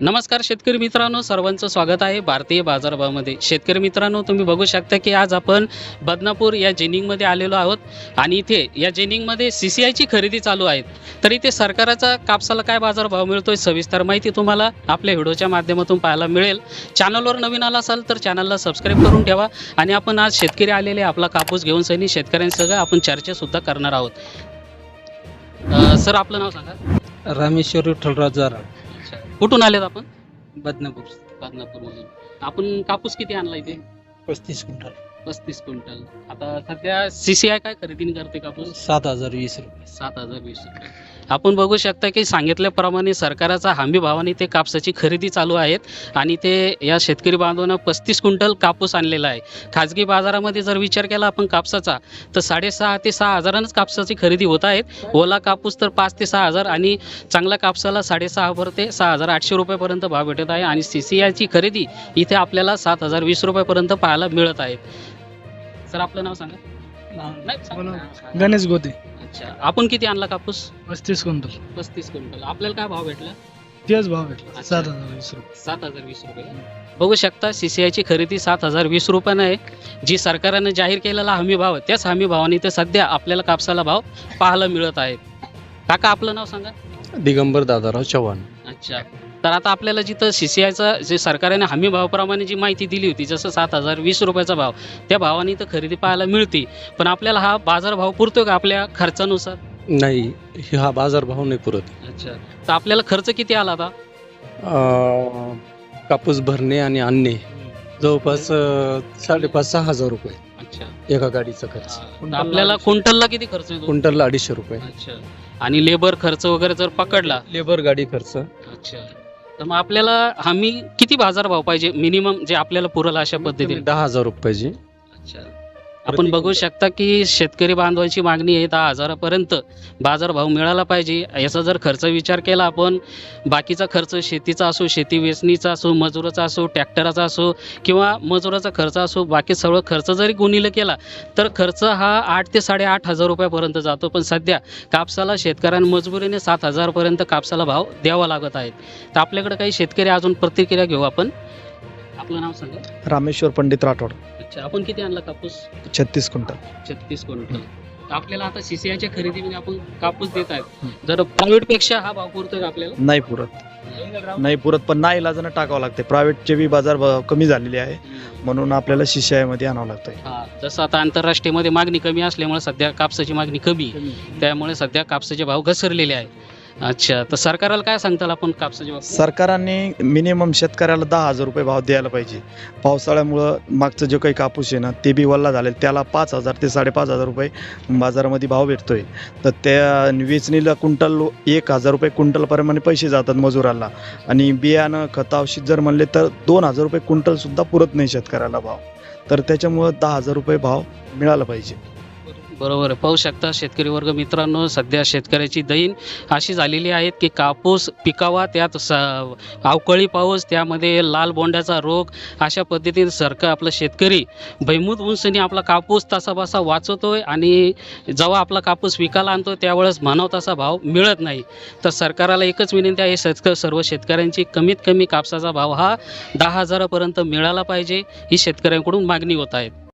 नमस्कार शेतकरी मित्रांनो सर्वांचं स्वागत आहे भारतीय बाजारभावामध्ये. शेतकरी मित्रांनो तुम्ही बघू शकता की आज आपण बदनापूर या जेनिंगमध्ये आलेलो आहोत आणि इथे या जेनिंगमध्ये सी सी आयची खरेदी चालू आहे तर इथे सरकाराचा कापसाला काय बाजारभाव मिळतोय सविस्तर माहिती तुम्हाला आपल्या व्हिडिओच्या माध्यमातून पाहायला मिळेल. चॅनलवर नवीन आला असाल तर चॅनलला सबस्क्राईब करून ठेवा आणि आपण आज शेतकरी आलेले आपला कापूस घेऊन सैनी शेतकऱ्यांसह आपण चर्चासुद्धा करणार आहोत. सर आपलं नाव सांगा. रामेश्वर विठ्ठलराव जारा कुठून आलेत आपण? बदनापूर बदनापूरमधून आपण कापूस किती आणला इथे? पस्तीस क्विंटल. पस्तीस क्विंटल. आता सध्या सीसीआय काय खरेदी करते कापूस? सात हजार वीस रुपये. सात हजार वीस रुपये. आपण बघू शकता की सांगितल्याप्रमाणे सरकाराचा हमी भावाने ते कापसाची खरेदी चालू आहेत आणि ते या शेतकरी बांधवांना पस्तीस क्विंटल कापूस आणलेला आहे. खाजगी बाजारामध्ये जर विचार केला आपण कापसाचा तर साडेसहा ते सहा हजारांच कापसाची खरेदी होत आहेत. ओला कापूस तर पाच ते सहा हजार आणि चांगल्या कापसाला साडेसहाभर ते सहा हजार आठशे रुपयापर्यंत भाव भेटत आहे आणि सी सी आयची खरेदी इथे आपल्याला सात हजार वीस रुपयापर्यंत पाहायला मिळत आहे. सर आपलं नाव सांगा. नाही सांगा. गणेश गोते. अच्छा. आपण किती आणला कापूस? पस्तीस क्विंटल. पस्तीस क्विंटल. आपल्याला काय भाव भेटला? तेच भाव भेटला. अच्छा. सात हजार वीस रुपये. सात हजार वीस रुपये. बघू शकता सीसीआयची खरेदी सात हजार वीस रुपयानं आहे. जी सरकारनं जाहीर केलेला हमी भाव आहे त्याच हमी भावाने ते सध्या आपल्याला कापसाला भाव पाहायला मिळत आहे काका आपलं नाव सांगा. दिगंबर दादाराव चव्हाण. अच्छा. तर आता आपल्याला जिथं सी सी आयचा जे सरकारने हमी भावाप्रमाणे जी माहिती दिली होती जसं सात हजार वीस रुपयाचा भाव त्या भावाने इथं खरेदी पाहायला मिळते. पण आपल्याला हा बाजार भाव पुरतो का आपल्या खर्चानुसार? नाही हा बाजार भाव नाही पुरत. अच्छा. तर आपल्याला खर्च किती आला आता? अं, कापूस भरणे आणि आणणे जवळपास अं, साडेपाच सहा हजार रुपये. अच्छा. एका गाडीचा खर्च. तर आपल्याला क्विंटलला किती खर्च येतो? क्विंटलला अडीचशे रुपये. अच्छा. आणि लेबर खर्च वगैरे जर पकडला? लेबर गाडी खर्च. अच्छा. तर मग आपल्याला हमी किती बाजार भाव पाहिजे? मिनिमम जे आपल्याला पुरल अशा पद्धतीने? दहा हजार रुपयाची अच्छा. आपण बघू शकता की शेतकरी बांधवांची मागणी आहे दहा हजारापर्यंत बाजारभाव मिळाला पाहिजे. याचा जर खर्च विचार केला आपण बाकीचा खर्च शेतीचा असो शेती वेचणीचा असो मजुराचा असो ट्रॅक्टराचा असो किंवा मजुराचा खर्च असो बाकी सगळं खर्च जरी गुणिलं केला तर खर्च हा आठ ते साडेआठ हजार रुपयापर्यंत जातो. पण सध्या कापसाला शेतकऱ्यांना मजबुरीने सात हजारपर्यंत कापसाला भाव द्यावा लागत आहेत. तर आपल्याकडे काही शेतकरी अजून प्रतिक्रिया घेऊ आपण. आपलं नाव सांगा. रामेश्वर पंडित राठोड. अच्छा आपण किती आणला कापूस? छत्तीस क्विंटल. छत्तीस क्विंटल. आपल्याला आता सीसीआयच्या खरेदीमध्ये आपण कापूस देत आहेत. जर प्रायव्हेटपेक्षा हा भाव पुरतोय का आपल्याला? नाही पुरत. नाही पुरत पण नाही इलाजानं टाकावं लागते प्रायव्हेटचे बी बाजार कमी झालेले आहे. म्हणून आपल्याला शिष्यामध्ये आणावं लागतंय. हा जसं आता आंतरराष्ट्रीयमध्ये मागणी कमी असल्यामुळे सध्या कापसाची मागणी कमी आहे. त्यामुळे सध्या कापसाचे भाव घसरलेले आहे अच्छा तर सरकारला काय सांगताल आपण कापसाची सरकारने मिनिमम शेतकऱ्याला दहा हजार रुपये भाव द्यायला पाहिजे. पावसाळ्यामुळं मागचं जे काही कापूस आहे ना ते बी वल्ला झाले त्याला पाच हजार ते साडेपाच हजार रुपये बाजारामध्ये भाव भेटतोय. तर त्या वेचणीला कुंटल एक हजार रुपये कुंटलप्रमाणे पैसे जातात मजुराला. आणि बियाणं खत औषध जर म्हणले तर दोन हजार रुपये कुंटलसुद्धा पुरत नाही शेतकऱ्याला भाव. तर त्याच्यामुळं दहा हजार रुपये भाव मिळाला पाहिजे. बरोबर आहे. पाहू शकता शेतकरी वर्ग मित्रांनो सध्या शेतकऱ्याची दैन अशी झालेली आहेत की कापूस पिकावा त्यात स अवकाळी पाऊस त्यामध्ये लाल बोंड्याचा रोग अशा पद्धतीने सरकार आपलं शेतकरी भैमूत उंचनी आपला कापूस तसा वाचवतो आहे आणि जेव्हा आपला कापूस विकायला आणतो त्यावेळेस म्हणाव तसा भाव मिळत नाही. तर सरकाराला एकच विनंती आहे शेतक सर्व शेतकऱ्यांची कमीत कमी कापसाचा भाव हा दहा हजारापर्यंत मिळाला पाहिजे ही शेतकऱ्यांकडून मागणी होत आहे.